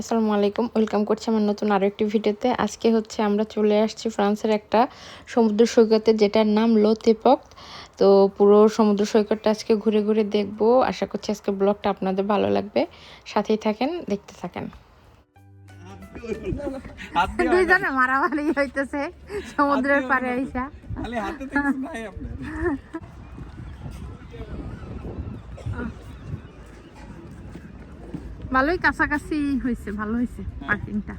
আসসালামু আলাইকুম ওয়েলকাম করছি আমার নতুন আরও একটি ভিডিওতে। আজকে হচ্ছে আমরা চলে আসছি ফ্রান্সের একটা সমুদ্র সৈকতে যেটার নাম লো তেপক তো পুরো সমুদ্র সৈকতটা আজকে ঘুরে ঘুরে দেখব। আশা করছি আজকে ব্লগটা আপনাদের ভালো লাগবে। সাথেই থাকেন দেখতে থাকেন। দুইজনে মারামারি হইতেছে সমুদ্রের পাড়ে আইসা। খালি হাতে তো কিছু নাই আপনার ভালোই কাছাকাছি হয়েছে ভালো হয়েছে পার্কিংটা।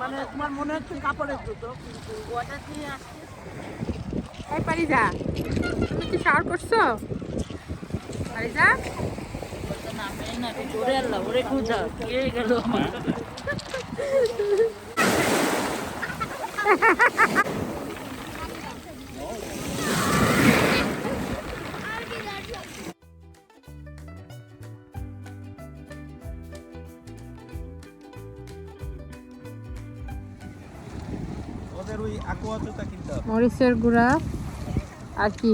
মানে তোমার মনে হচ্ছে কাপড়ের জুতো কিন্তু ওটা দিয়ে আসছে। এই পারিজা তুমি কি শাওয়ার করছ? পারিজা? ওরে আল্লাহ ওরে খুঁজা কে গেল? আমার মরিচের গুঁড়া আর কি?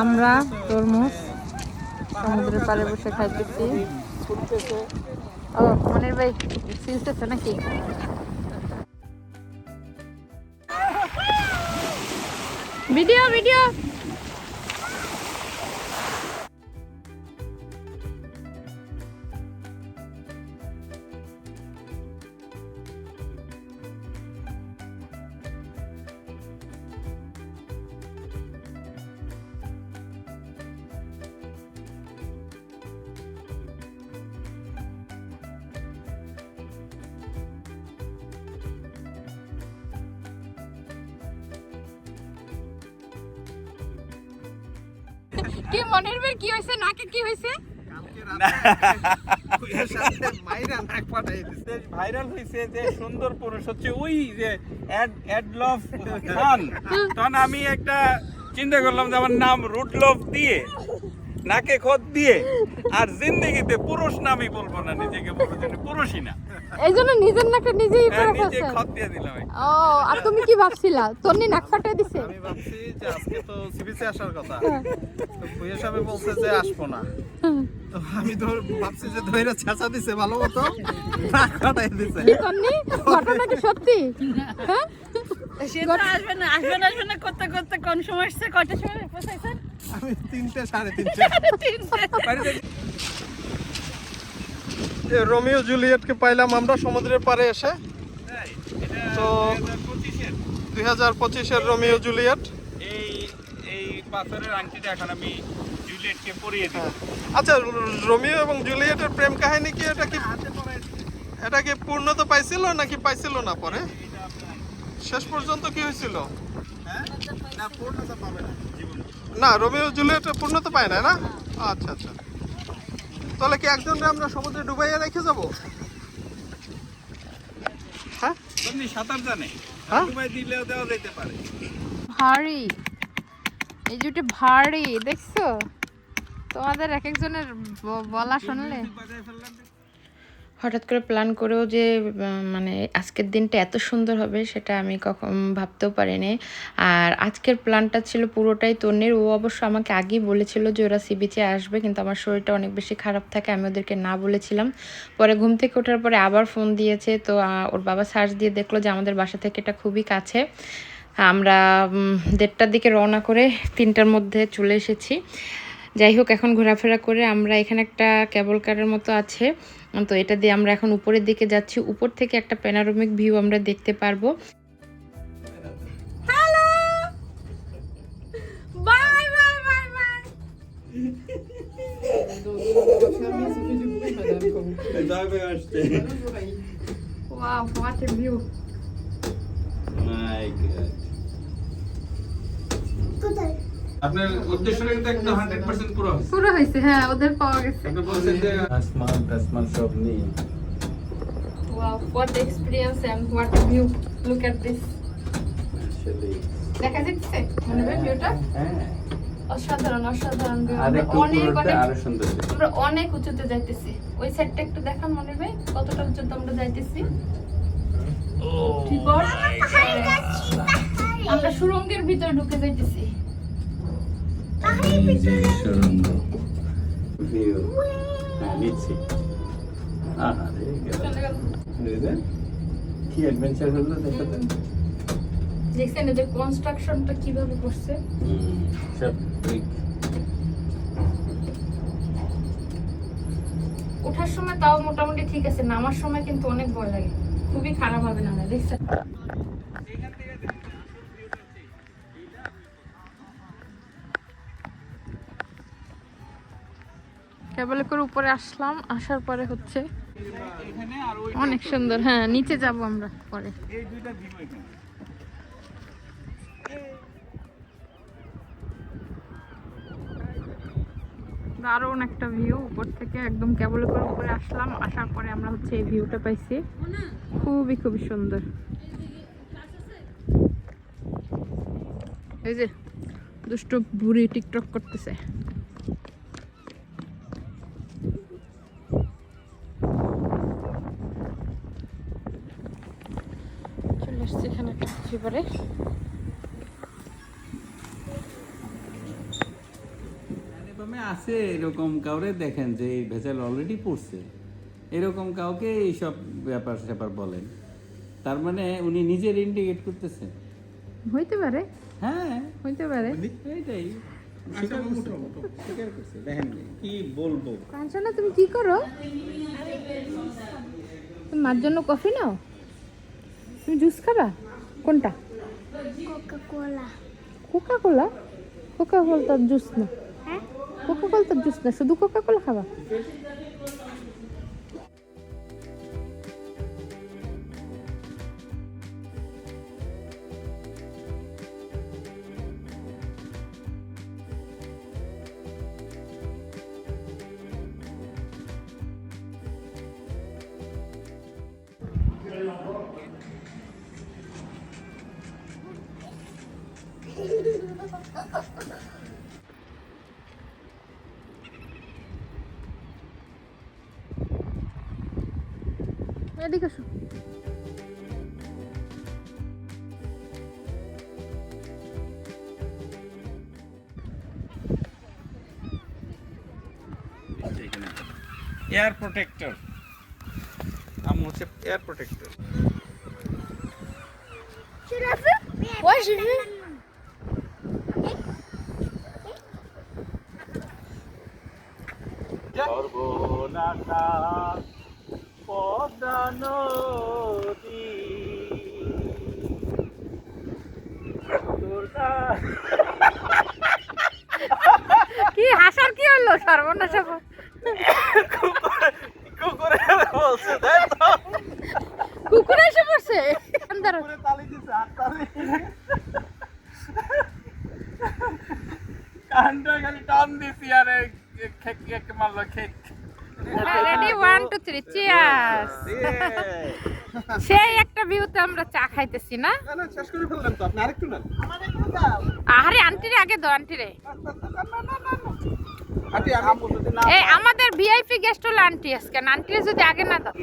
আমার তরমুজ সমুদ্রের পাড়ে বসে খাইতেছি। ও, মনির ভাই নাকি? Video video! কি মনের বের কি হয়েছে? নাকে কি হয়েছে? কুইয়ার সাথে মাইরা নাক ফাটাই দিছে। ভাইরাল হয়েছে যে সুন্দর পুরুষ হচ্ছে ওই যে অ্যাড অ্যাডলফ খান। তখন আমি একটা চিন্তা করলাম যে আমার নাম রুটলোভ দিয়ে। নাকে খত দিয়ে। আর জিন্দগিতে পুরুষ নামই বলব না নিজেকে বলব যে পুরুষই না। এই জন্য নিজের নাকে নিজেই হ্যাঁ, করে নিজে খত দিয়ে দিলাম ও আর তুমি কি ভাবছিলা? তোর নি নাক ফাটাই দিছে? আমি ভাবছি যে আজকে তো সিবিসে আসার কথা। তো ভুইয়া সাহেব বলছে যে আসব না। তো আমি ধর ভাবছি যে ধৈর্য ছাঁচা দিছে ভালো মতো। নাক কাটাই দিছে। কি করনি ঘটনা কি সত্যি? হ্যাঁ? সে তো আসবে না আসবে না আসবে না করতে করতে কোন সময় আসছে কয়টার সময় পৌঁছাইছেন আমি তিনটে সাড়ে তিনটে। রোমিও জুলিয়েটকে পাইলাম আমরা সমুদ্রের পাড়ে এসে। তো দুই হাজার পঁচিশের। Romeo Juliet. এই এই পাথরের আংটিটা এখন আমি জুলিয়েটকে পরিয়ে দিই আচ্ছা রোমিও এবং জুলিয়েটের প্রেম কাহিনী কি? এটা কি এটা কি পূর্ণতা পাইছিল নাকি পাইছিল না পরে? শেষ পর্যন্ত কি হয়েছিল? না পূর্ণতা পাবে না। রোমিও জুলিয়েট পূর্ণতা পায় না না? আচ্ছা আচ্ছা। তাহলে কি একজনকে আমরা সমুদ্রে ডুবাইয়া রেখে যাব? হ্যাঁ? সাঁতার জানে হ্যাঁ? ডুবাই দিলেও দেওয়া যেতে পারে। ভারী। এই জুটে ভারী দেখছ? তোমাদের এক একজনের বলা শুনলে। হঠাৎ করে প্ল্যান করেও যে মানে আজকের দিনটা এত সুন্দর হবে সেটা আমি কখন ভাবতেও পারিনি। আর আজকের প্ল্যানটা ছিল পুরোটাই তন্নির। ও অবশ্য আমাকে আগেই বলেছিল যে ওরা সি বিচে আসবে, কিন্তু আমার শরীরটা অনেক বেশি খারাপ থাকে, আমি ওদেরকে না বলেছিলাম। পরে ঘুম থেকে ওঠার পরে আবার ফোন দিয়েছে, তো ওর বাবা সার্চ দিয়ে দেখল যে আমাদের বাসা থেকে এটা খুবই কাছে। আমরা দেড়টার দিকে রওনা করে তিনটার মধ্যে চলে এসেছি। যাই হোক এখন ঘোরাফেরা করে আমরা এখানে একটা কেবল কারের মতো আছে। তো এটা দিয়ে আমরা এখন উপরের দিকে যাচ্ছি। উপর থেকে একটা প্যানারোমিক ভিউ আমরা দেখতে পারব। Hello bye bye bye bye Wow, what a view. My God. আপনার উদ্দেশ্যটা কিন্তু একদম হান্ড্রেড পার্সেন্ট পুরো পুরো হয়েছে হ্যাঁ ওদের পাওয়া গেছে। আপনি বলছেন যে আসমান টাসমান সব নেই। Wow, what the experience and what a view. Look at this. দেখা যাচ্ছে? মনে হয় ভিউটা হ্যাঁ। অসাধারণ অসাধারণ অনেক উপরে অনেক আরও সুন্দর আমরা অনেক উঁচুতে যাইতেছি। ওই সাইডটা একটু দেখান মনে ভাই কতটা উঁচুতে আমরা যাইতেছি। আমরা সুরঙ্গের ভিতরে ঢুকে যাইতেছি। নিচ্ছি কি কীভাবে করছে ওঠার সময় তাও মোটামুটি ঠিক আছে, নামার সময় কিন্তু অনেক ভয় লাগে। খুবই খারাপ হবে না, দেখছেন? কেবল করে উপরে আসলাম, আসার পরে হচ্ছে অনেক সুন্দর। হ্যাঁ নিচে যাব আমরা পরে। দারুণ একটা ভিউ উপর থেকে একদম কেবল করে উপরে আসলাম, আসার পরে আমরা হচ্ছে এই ভিউটা পাইছি। খুবই খুবই সুন্দর। এই যে দুষ্ট বুড়ি টিকটক করতেছে চলে আসছি একটা পরে। আছে এরকম কাউরে দেখেন যে এই ভেজাল অলরেডি পড়ছে। এরকম কাউকে এইসব ব্যাপার স্যাপার বলেন। তার মানে উনি নিজের ইন্ডিকেট করতেছে হইতে পারে। হ্যাঁ। হইতে পারে। এইটাই। দেখেন কি বলব। কাঞ্চনা তুমি কি করো? তুমি মার জন্য কফি নাও? তুমি জুস খাবা? কোনটা? কোকা কোলা কোকা কোলা তার জুস না। কোকা কোলা তার জুস না শুধু কোকা কোলা খাবা। এদিকে আসো এয়ার প্রোটেক্টর আম হচ্ছে এয়ার প্রোটেক্টর সর্বনাশা। নদী কি হাসার কি হলো? সর্বনাশ কুকুরে বলছে দেখ তো। কুকুর এসে পড়ছে? দাঁড়াও। তালি দিছে আর তালি। কানটা খালি টান দিছি আর খেক খেক মারলো খেক। Ready one two three cheers সেই একটা ভিউতে আমরা চা খাইতেছি না? শেষ করে ফেললাম তো। আপনি আরেকটু নেন। আরে আন্টিরে আগে দাও আন্টিরে। এই আমাদের ভিআইপি গেস্ট হলো আন্টি আজকে। আন্টিরে যদি আগে না দাও।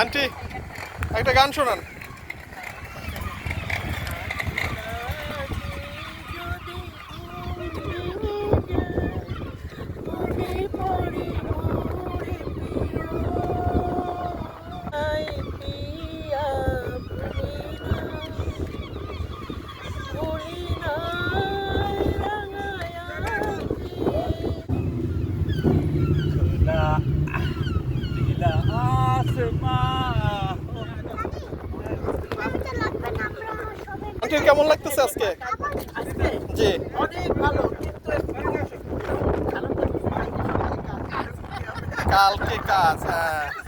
আন্টি একটা গান শোনান। কেমন লাগতেছে আজকে? জি। কালকে কাজ হ্যাঁ।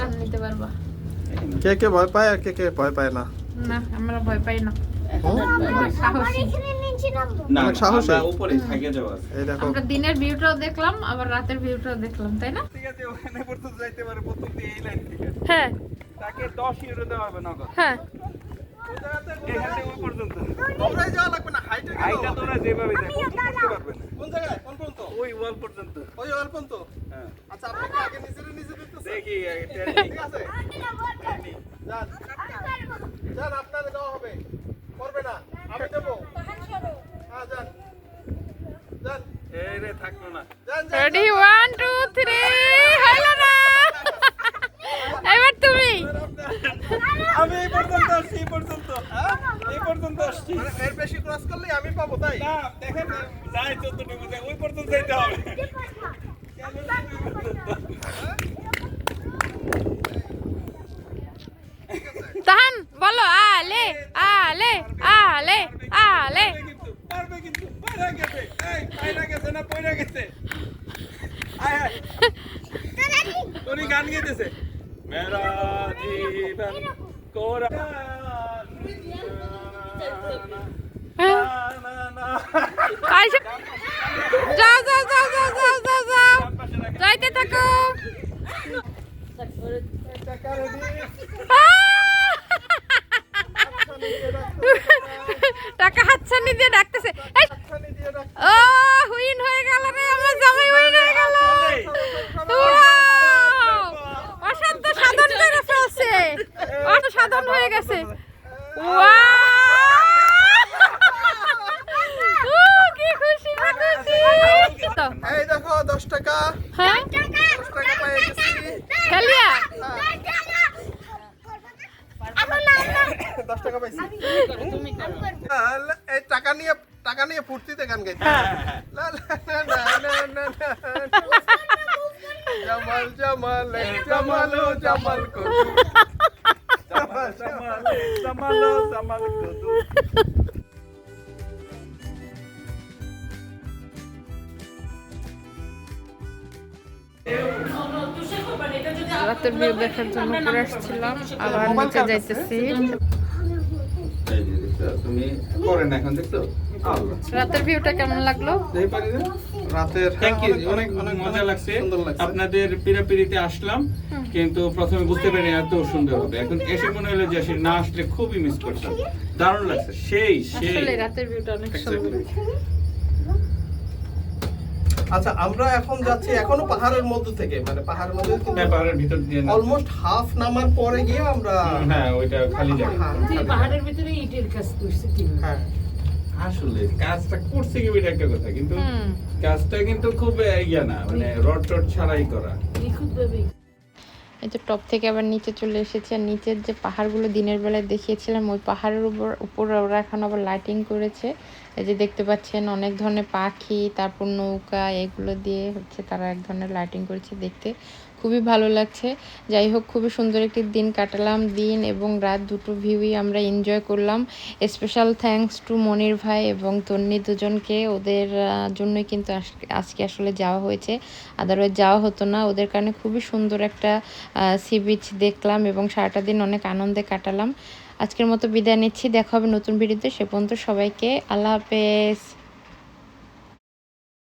টান নিতে পারবা। কে কে ভয় পায় আর কে কে ভয় পায় না? না আমরা ভয় পাই না। হুম? সাহসী। না অনেক সাহসী। আমরা উপরে থাকে যাওয়া আছে। এই দেখো। আমরা দিনের ভিউটাও দেখলাম আবার রাতের ভিউটাও দেখলাম তাই না? ঠিক আছে ওখানে পর্যন্ত যাইতে পারে প্রথম দিয়ে এই লাইন থেকে। হ্যাঁ। তাকে দশ ইউরো দেওয়া হবে নগদ। হ্যাঁ। এখান পর্যন্ত। তোমরাই যাওয়া লাগবে না হাইটে তোরা যেভাবে কোন জায়গায়? কোন পর্যন্ত? ওই ওয়াল পর্যন্ত। ওই অল্প পর্যন্ত? আচ্ছা আপনি আগে নিজেরে নিজে দেখতেছেন দেখি ঠিক আছে? যান যান আপনারে দেওয়া হবে। করবে না। আমি দেবো। হ্যাঁ যান। যান। এই রে থাকল না। যান যান রেডি ওয়ান টু থ্রি হলো না। এবার তুমি। আমি এই পর্যন্ত আসছি এই পর্যন্ত হ্যাঁ? এই পর্যন্ত আসছি। মানে এর বেশি ক্রস করলে আমি পাবো তাই? না দেখেন যাই যতটুকু যায় ওই পর্যন্ত যাইতে হবে তাহান বলো আলে আলে আলে আলে পারবে কিন্তু পারবে কিন্তু পায়রা গেছে এই টাকা হাতছানি দিয়ে ডাকতেছে। এই, ও হুইন হয়ে গেল রে আমার জামাই হুইন হয়ে গেল! অসাধ্য সাধন করে ফেলছে। অসাধন হয়ে গেছে। কি খুশি খুশি। এই দেখো দশ টাকা। হ্যাঁ? দশ টাকা পেয়ে গেছি। দশ টাকা পাইছি। এই টাকা নিয়ে টাকা নিয়ে ফুর্তিতে গান গাইতে। জামাল জামাল জামাল. রাতের ভিউ দেখার জন্য করে আসছিলাম আবার নিচে যাইতেছি। তুমি করেন এখন দেখছ? রাতের ভিউটা কেমন লাগল? রাতের থ্যাংক ইউ অনেক অনেক মজা লাগছে। আপনাদের পিড়াপিড়িতে আসলাম কিন্তু প্রথমে বুঝতে পারিনি এত সুন্দর হবে। এখন এসে মনে হলো যে আসলে না আসলে খুবই মিস করতাম। দারুণ লাগছে। সেই সেই রাতের ভিউটা অনেক সুন্দর। আচ্ছা আমরা এখন যাচ্ছি এখনও পাহাড়ের মধ্যে থেকে। মানে পাহাড়ের মধ্যে হ্যাঁ, পাহাড়ের ভিতর দিয়ে অলমোস্ট হাফ নামার পরে গিয়ে আমরা হ্যাঁ ওইটা খালি জায়গা। হ্যাঁ, পাহাড়ের ভিতরে ইটের কাজ করছে হ্যাঁ। আসলে কাজটা করছে কি এটা একটা কথা কিন্তু কাজটা কিন্তু খুব ইয়া না মানে রড টড ছাড়াই করা। এই তো টপ থেকে আবার নিচে চলে এসেছে আর নিচের যে পাহাড়গুলো দিনের বেলায় দেখিয়েছিলাম ওই পাহাড়ের উপর উপরে ওরা এখন আবার লাইটিং করেছে। এই যে দেখতে পাচ্ছেন অনেক ধরনের পাখি, তারপর নৌকা, এগুলো দিয়ে হচ্ছে তারা এক ধরনের লাইটিং করেছে দেখতে। খুবই ভালো লাগছে। যাই হোক, খুবই সুন্দর একটি দিন কাটালাম, দিন এবং রাত দুটো ভিউই আমরা এনজয় করলাম। স্পেশাল থ্যাঙ্কস টু মনির ভাই এবং তন্নি দুজনকে। ওদের জন্যই কিন্তু আজকে আসলে যাওয়া হয়েছে। আদারওয়াইজ যাওয়া হতো না। ওদের কারণে খুবই সুন্দর একটা সি বিচ দেখলাম এবং সারাটা দিন অনেক আনন্দে কাটালাম। আজকের মতো বিদায় নিচ্ছি। দেখা হবে নতুন ভিডিওতে। সে পর্যন্ত সবাইকে আল্লাহ হাফেজ।